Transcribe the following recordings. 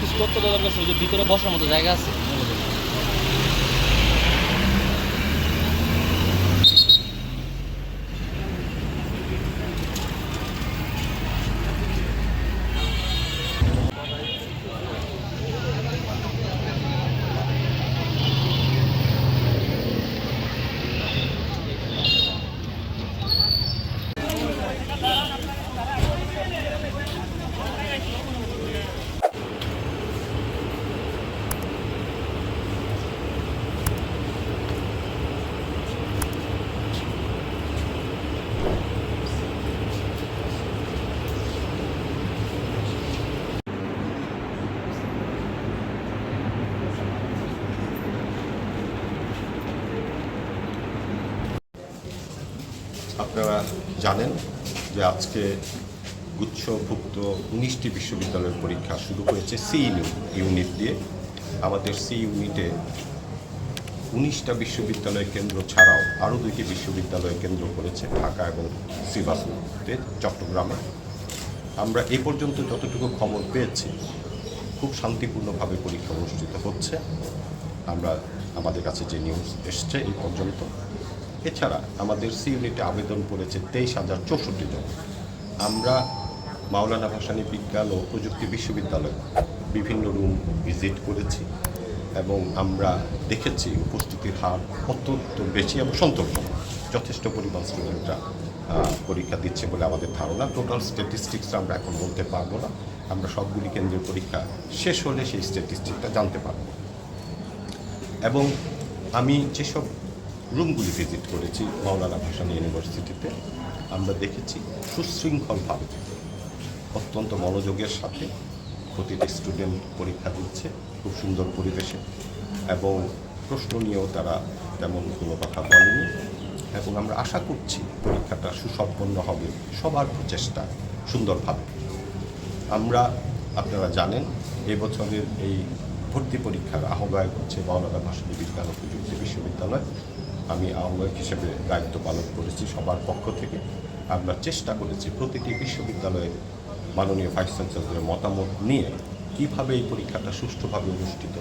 কিছু করতে দেওয়া দরকার ছিল যে ভিতরে বসার মতো জায়গা আছে। আপনারা জানেন যে আজকে গুচ্ছভুক্ত উনিশটি বিশ্ববিদ্যালয়ের পরীক্ষা শুরু হয়েছে সি ইউনিট দিয়ে। আমাদের সি ইউনিটে উনিশটা বিশ্ববিদ্যালয় কেন্দ্র ছাড়াও আরও দুইটি বিশ্ববিদ্যালয় কেন্দ্র করেছে ঢাকা এবং সিভাসতে, চট্টগ্রামে। আমরা এ পর্যন্ত যতটুকু খবর পেয়েছি, খুব শান্তিপূর্ণভাবে পরীক্ষা অনুষ্ঠিত হচ্ছে। আমরা আমাদের কাছে যে নিউজ এসছে এই পর্যন্ত। এছাড়া আমাদের সি ইউনিটে আবেদন করেছে তেইশ হাজার চৌষট্টি জন। আমরা মাওলানা ভাসানী বিজ্ঞান ও প্রযুক্তি বিশ্ববিদ্যালয় বিভিন্ন রুম ভিজিট করেছি এবং আমরা দেখেছি উপস্থিতির হার অত্যন্ত বেশি এবং সন্তোষজনক যথেষ্ট পরিমাণ স্টুডেন্টরা পরীক্ষা দিচ্ছে বলে আমাদের ধারণা। টোটাল স্ট্যাটিস্টিক্স আমরা এখন বলতে পারব না। আমরা সবগুলি কেন্দ্রের পরীক্ষা শেষ হলে সেই স্ট্যাটিস্টিকটা জানতে পারব। এবং আমি যেসব রুমগুলি ভিজিট করেছি, মাওলানা ভাসানী ইউনিভার্সিটিতে। আমরা দেখেছি সুশৃঙ্খলভাবে অত্যন্ত মনোযোগের সাথে প্রতিটি স্টুডেন্ট পরীক্ষা দিচ্ছে, খুব সুন্দর পরিবেশে। এবং প্রশ্ন নিয়েও তারা তেমন কোনো কথা বলেনি। এবং আমরা আশা করছি পরীক্ষাটা সুসম্পন্ন হবে সবার প্রচেষ্টা সুন্দরভাবে। আমরা, আপনারা জানেন, এবছরের এই ভর্তি পরীক্ষার আহ্বায়ক হচ্ছে মাওলানা ভাসানী বিজ্ঞান ও প্রযুক্তি বিশ্ববিদ্যালয়। আমি আহ্বায়ক হিসেবে দায়িত্ব পালন করেছি সবার পক্ষ থেকে। আমরা চেষ্টা করেছি প্রতিটি বিশ্ববিদ্যালয়ের মাননীয় ভাইস চ্যান্সেলরের মতামত নিয়ে কীভাবে এই পরীক্ষাটা সুষ্ঠুভাবে অনুষ্ঠিত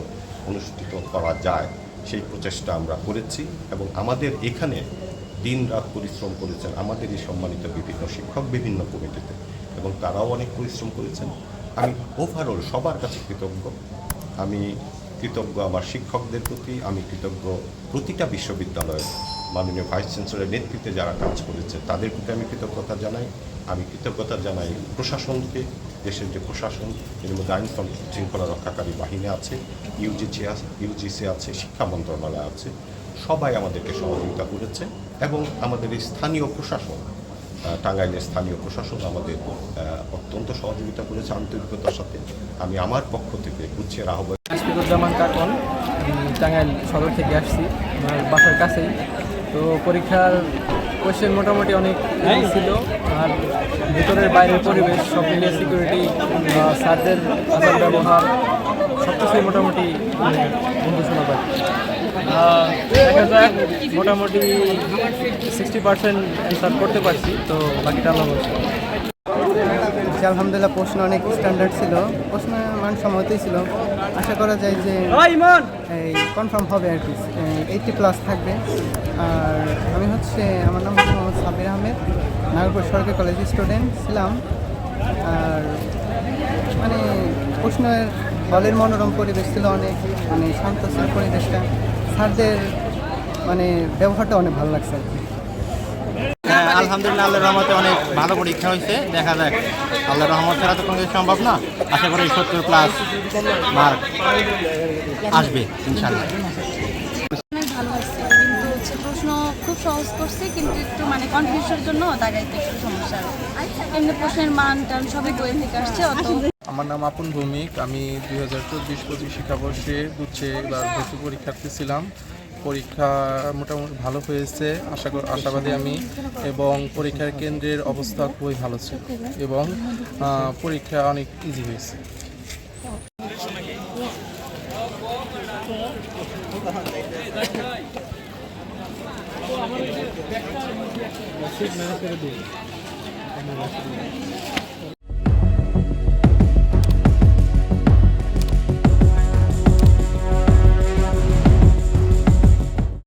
অনুষ্ঠিত করা যায়, সেই প্রচেষ্টা আমরা করেছি এবং আমাদের এখানে দিন রাত পরিশ্রম করেছেন আমাদের এই সম্মানিত বিভিন্ন শিক্ষক বিভিন্ন কমিটিতে এবং তারাও অনেক পরিশ্রম করেছেন। আমি ওভারঅল সবার কাছে কৃতজ্ঞ। আমি কৃতজ্ঞ আমার শিক্ষকদের প্রতি, আমি কৃতজ্ঞ প্রতিটা বিশ্ববিদ্যালয়ের মাননীয় ভাইস চ্যান্সেলরের নেতৃত্বে যারা কাজ করেছে, তাদের প্রতি আমি কৃতজ্ঞতা জানাই। আমি কৃতজ্ঞতা জানাই প্রশাসনকে, দেশের যে প্রশাসন, এর মধ্যে আইন শৃঙ্খলা রক্ষাকারী বাহিনী আছে, ইউজিসি আছে ইউজিসি আছে, শিক্ষা মন্ত্রণালয় আছে, সবাই আমাদেরকে সহযোগিতা করেছে এবং আমাদের এই স্থানীয় প্রশাসন টাঙ্গাইলের স্থানীয় প্রশাসন আমাদের অত্যন্ত সহযোগিতা করেছে আন্তরিকতার সাথে। আমি আমার পক্ষ থেকে গুচ্ছের আহ্বায়ক জামান কাকন টাঙ্গাইল সদর থেকে আসছি আমার বাসার কাছেই। তো পরীক্ষার কোয়েশ্চেন মোটামুটি অনেক ছিল। আর ভিতরের বাইরের পরিবেশ সব মিলিয়ে সিকিউরিটি স্যারদের আচার ব্যবহার সব কিছুই মোটামুটি বন্ধু শোনা আহ, দেখা যাক মোটামুটি সিক্সটি পার্সেন্ট অ্যান্সার করতে পারছি তো বাকিটা আল্লাহ। আলহামদুলিল্লাহ প্রশ্ন অনেক স্ট্যান্ডার্ড ছিল। প্রশ্ন মান সম্মতই ছিল। আশা করা যায় যে এই কনফার্ম হবে আর কি। এইটটি প্লাস থাকবে। আর আমি হচ্ছে আমার নাম হচ্ছে মোহাম্মদ সাবির আহমেদ নাগরপুর সরকারি কলেজের স্টুডেন্ট ছিলাম। আর মানে প্রশ্নের হলের মনোরম পরিবেশ ছিল অনেক মানে শান্ত ছিল পরিবেশটা। স্যারদের মানে ব্যবহারটা অনেক ভালো লাগছে আর কি। হ্যাঁ আলহামদুলিল্লাহ আল্লাহর রহমতে অনেক ভালো পরীক্ষা হয়েছে। দেখা যাক আল্লাহর রহমত ছাড়া তো কোনো কিছু সম্ভব না। আশা করি সত্তর প্লাস মার্ক আসবে ইনশাল্লাহ অনেক ভালো হয়েছে কিন্তু হচ্ছে প্রশ্ন খুব সহজ করছে কিন্তু একটু মানে কনফিউশনের জন্য দাগাইতে একটু সমস্যা। এমনি প্রশ্নের মান টান সবই বইয়ের থেকে আসছে অত আমার নাম আপন ভৌমিক। আমি দুই হাজার চব্বিশ পঁচিশ শিক্ষাবর্ষে গুচ্ছে এবার ভর্তি পরীক্ষার্থী ছিলাম। পরীক্ষা মোটামুটি ভালো হয়েছে, আশা কর আশাবাদী আমি। এবং পরীক্ষার কেন্দ্রের অবস্থা খুবই ভালো ছিল এবং পরীক্ষা অনেক ইজি হয়েছে।